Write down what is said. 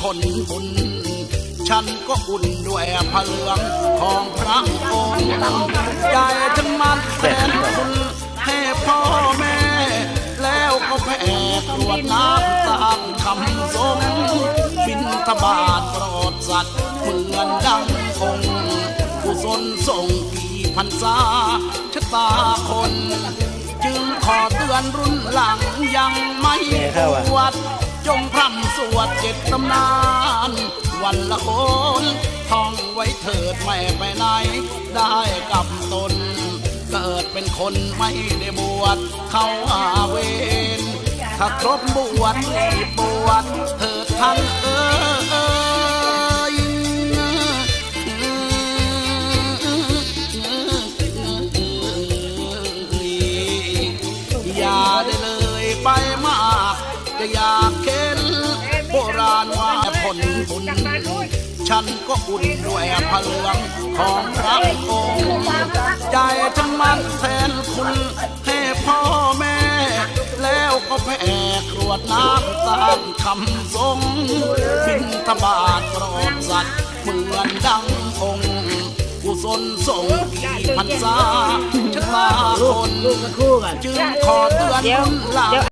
ผลบุญ ฉันก็อุ่นด้วยพระเหลืองของพระองค์ใจจึงมันแสนคุณให้พ่อแม่ แล้วก็แผ่กรวดน้ำตามคำทรงบินทบาทโปรดสัตว์เหมือนดังองค์กุศลส่งกี่พันษาชะตาคน จึงขอเตือนรุ่นหลังยังไม่บวชจงพร่ำสวดเจ็ด นาน วันละคนท่องไว้เถิดไม่ไปไหน ได้กับตน เกิดเป็นคนไม่ได้บวชเข้าหาเวรถ้าครบบวชรีบบวชเถิดท่านเอ้ยอย่าได้เลยไปมากจะอยา ว่าผลบุญ ฉันก็อุ่นด้วยพลืองของพระองค์ใจฉันมันแทนคุณให้พ่อแม่ แล้วก็แผ่กรวดน้ำตามคำทรงบินทบาทโปรดสัตว์เหมือนดังองค์กุศลส่งพันษาชะตาคนลูกมาคนจึงขอเตือนเดี๋ยวรุ่นหลังเดี๋ยว